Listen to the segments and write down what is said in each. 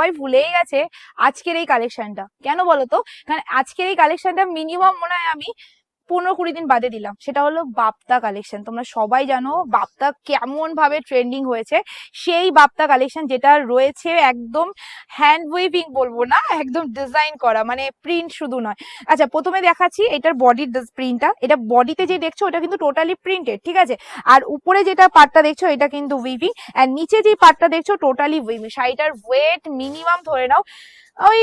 সবাই ভুলেই গেছে আজকের এই কালেকশনটা কেন বলতো? কারণ আজকের এই কালেকশনটা মিনিমাম মনে হয় আমি পনেরো কুড়ি দিন বাদে দিলাম। সেটা হলো বাপ্তা কালেকশন তোমরা সবাই জানো বাপ্তা কেমন ভাবে ট্রেন্ডিং হয়েছে। সেই বাপ্তা কালেকশন যেটা রয়েছে একদম হ্যান্ড ওয়েভিং বলব না, একদম ডিজাইন করা। মানে প্রিন্ট শুধু নয়। আচ্ছা প্রথমে দেখাচ্ছি এটার বডির প্রিন্টটা এটা বডিতে যে দেখছ, ওটা কিন্তু টোটালি প্রিন্টেড ঠিক আছে? আর উপরে যেটা পার্টটা দেখছ, এটা কিন্তু উইভিং আর নিচে যে পার্টটা দেখছ টোটালি উইভিং শাড়িটার ওয়েট মিনিমাম ধরে নাও, ওই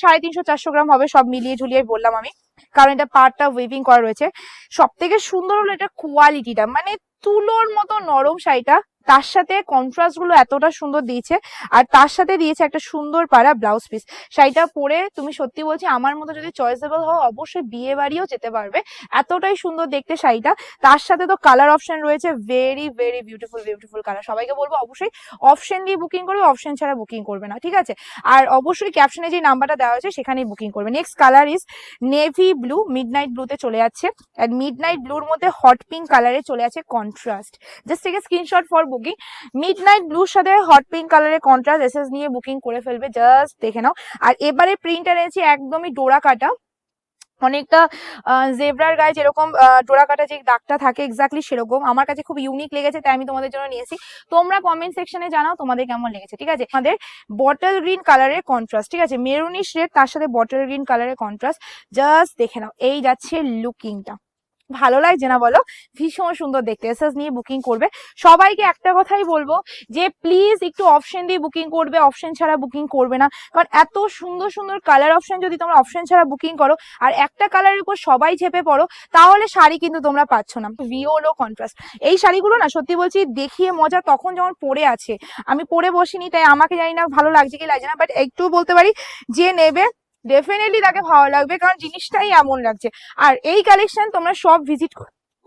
সাড়ে তিনশো, চারশো গ্রাম হবে, সব মিলিয়ে ঝুলিয়ে বললাম আমি। কারণ এটা পার্টটা উইভিং করা রয়েছে। সব থেকে সুন্দর হলো এটা কোয়ালিটিটা মানে তুলোর মতো নরম শাড়িটা। তার সাথে কন্ট্রাস্টগুলো এতটা সুন্দর দিয়েছে আর তার সাথে দিয়েছে একটা সুন্দর পাড়া ব্লাউজ পিস শাড়িটা পরে তুমি সত্যি বলছি আমার মতো যদি চয়েসেবল হও অবশ্যই বিয়ে বাড়িও যেতে পারবে। এতটাই সুন্দর দেখতে শাড়িটা। তার সাথে তো কালার অপশন রয়েছে very very beautiful beautiful colour সবাইকে বলব অবশ্যই অপশন দিয়ে বুকিং করবে অপশন ছাড়া বুকিং করবে না, ঠিক আছে? আর অবশ্যই ক্যাপশনে যে নাম্বারটা দেওয়া হয়েছে সেখানেই বুকিং করবে। Next colour is navy blue midnight ব্লুতে চলে যাচ্ছে। আর মিডনাইট ব্লুর মধ্যে হট পিঙ্ক কালারে চলে আছে কন্ট্রাস্ট জাস্ট থেকে স্ক্রিনশট ফর বুকিং মিডনাইট ব্লুর সাথে হট পিঙ্ক কালারের কন্ট্রাস্ট এসএস নিয়ে বুকিং করে ফেলবে জাস্ট দেখে নাও। আর এবারে প্রিন্টার এনেছি একদমই ডোরা কাটা। অনেকটা জেব্রার গায়ে যেরকম ডোরা কাটা যে দাগটা থাকে এক্স্যাক্টলি সেরকম। আমার কাছে খুব ইউনিক লেগেছে, তাই আমি তোমাদের জন্য নিয়েছি। তোমরা কমেন্ট সেকশনে জানাও তোমাদের কেমন লেগেছে, ঠিক আছে? আমাদের বটল গ্রিন কালারের কন্ট্রাস্ট ঠিক আছে? মেরুনিশ রেড তার সাথে বটল গ্রিন কালারের কন্ট্রাস্ট জাস্ট দেখে নাও, এই যাচ্ছে লুকিংটা ভালো লাগছে না বলো? ভীষণ সুন্দর দেখতে। এসএস নিয়ে বুকিং করবে। সবাইকে একটা কথাই বলব যে প্লিজ একটু অপশন দিয়ে বুকিং করবে। অপশন ছাড়া বুকিং করবে না। কারণ এত সুন্দর সুন্দর কালার অপশন যদি তোমরা অপশন ছাড়া বুকিং করো আর একটা কালারের উপর সবাই ঝেপে পড়ো, তাহলে শাড়ি কিন্তু তোমরা পাচ্ছ না। ভিওলো কন্ট্রাস্ট এই শাড়িগুলো না সত্যি বলছি দেখিয়ে মজা তখন যখন পরে আছে। আমি পরে বসিনি, তাই আমাকে জানি না ভালো লাগছে কি লাগছে না বাট একটু বলতে পারি, যে নেবে ডেফিনেটলি তাকে ভালো লাগবে কারণ জিনিসটাই এমন লাগছে। আর এই কালেকশন তোমরা সব ভিজিট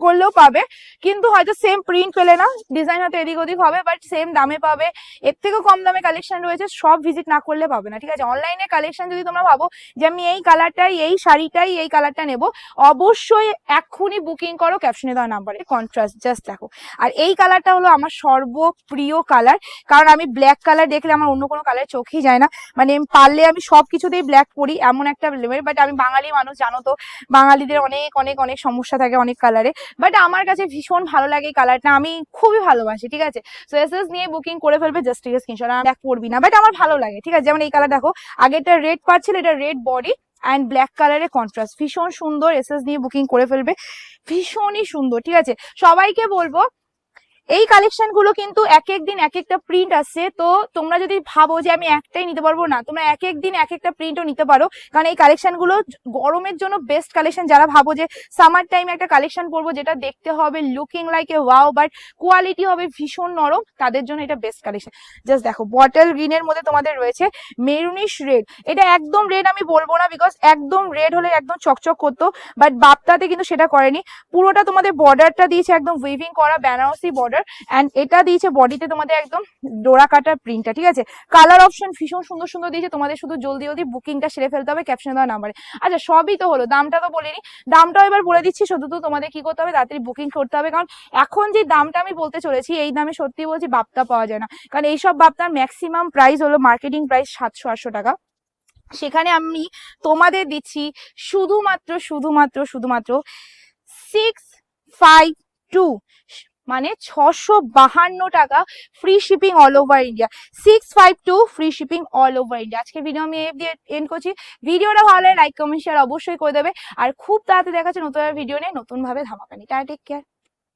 করলেও পাবে। কিন্তু হয়তো সেম প্রিন্ট পেলে না ডিজাইন হয়তো এদিক ওদিক হবে বাট সেম দামে পাবে। এর থেকেও কম দামে কালেকশন রয়েছে, সব ভিজিট না করলে পাবে না, ঠিক আছে? অনলাইনে কালেকশন যদি তোমরা ভাবো যে আমি এই কালারটাই এই শাড়িটাই, এই কালারটা নেব, অবশ্যই এক্ষুনি বুকিং করো ক্যাপশনে দেওয়া নাম্বারে কন্ট্রাস্ট জাস্ট দেখো। আর এই কালারটা হলো আমার সর্বপ্রিয় কালার কারণ আমি ব্ল্যাক কালার দেখলে আমার অন্য কোনো কালার চোখেই যায় না। মানে পারলে আমি সব কিছুতেই ব্ল্যাক পরি, এমন একটা বাট আমি বাঙালি মানুষ জানো তো, বাঙালিদের অনেক অনেক অনেক সমস্যা থাকে অনেক কালারে বাট আমার কাছে ভীষণ ভালো লাগে এই কালারটা আমি খুবই ভালোবাসি, ঠিক আছে? সো এস এস নিয়ে বুকিং করে ফেলবে জাস্ট ঠিক আছে আর ব্ল্যাক পরবি না বাট আমার ভালো লাগে, ঠিক আছে? যেমন এই কালার দেখো, আগেরটা রেড পাচ্ছিল এটা রেড বডি অ্যান্ড ব্ল্যাক কালারের কন্ট্রাস্ট ভীষণ সুন্দর এস এস নিয়ে বুকিং করে ফেলবে, ভীষণই সুন্দর, ঠিক আছে? সবাইকে বলব এই কালেকশনগুলো কিন্তু এক এক দিন এক একটা প্রিন্ট আসছে তো তোমরা যদি ভাবো যে আমি একটাই নিতে পারব, না, তোমরা এক এক দিন এক একটা প্রিন্টও নিতে পারো। কারণ এই কালেকশনগুলো গরমের জন্য বেস্ট কালেকশন যারা ভাবো যে সামার টাইমে একটা কালেকশন পরবো যেটা দেখতে হবে looking like a wow but quality হবে ভীষণ নরম, তাদের জন্য এটা বেস্ট কালেকশন জাস্ট দেখো বটল গ্রিনের মধ্যে তোমাদের রয়েছে মেরুনিশ রেড এটা একদম রেড আমি বলব না বিকজ একদম রেড হলে একদম চকচক করতো বাট বাপ্তাতে কিন্তু সেটা করেনি। পুরোটা তোমাদের বর্ডারটা দিয়েছে একদম উইভিং করা বেনারসি বর্ডার অ্যান্ড এটা দিয়েছে বডিতে তোমাদের একদম ডোরা কাটার প্রিন্টটা ঠিক আছে? কালার অপশন ভীষণ সুন্দর সুন্দর দিয়েছে, তোমাদের শুধু জলদি জলদি বুকিংটা সেরে ফেলতে হবে ক্যাপশনে দেওয়া নাম্বারে আচ্ছা সবই তো হলো, দামটা তো বলিনি। দামটাও এবার বলে দিচ্ছি, শুধু তো তোমাদের কি করতে হবে, তাড়াতাড়ি বুকিং করতে হবে, কারণ এখন যে দামটা আমি বলতে চলেছি, এই দামে সত্যি বলছি বাপ্তা পাওয়া যায় না। কারণ এইসব বাপ্তার ম্যাক্সিমাম প্রাইস হলো মার্কেটিং প্রাইস সাতশো আটশো টাকা। সেখানে আমি তোমাদের দিচ্ছি শুধুমাত্র শুধুমাত্র শুধুমাত্র সিক্স ফাইভ টু মানে ছশো বাহান্ন টাকা free shipping all over India six five two free shipping all over India আজকে ভিডিও আমি এফ দিয়ে এন্ড করছি। ভিডিওটা ভালো লাইক কমেন্ট শেয়ার অবশ্যই করে দেবে। আর খুব তাড়াতাড়ি দেখাচ্ছে নতুন ভিডিও নিয়ে নতুন ভাবে ধামাকানি টাটা টেক কেয়ার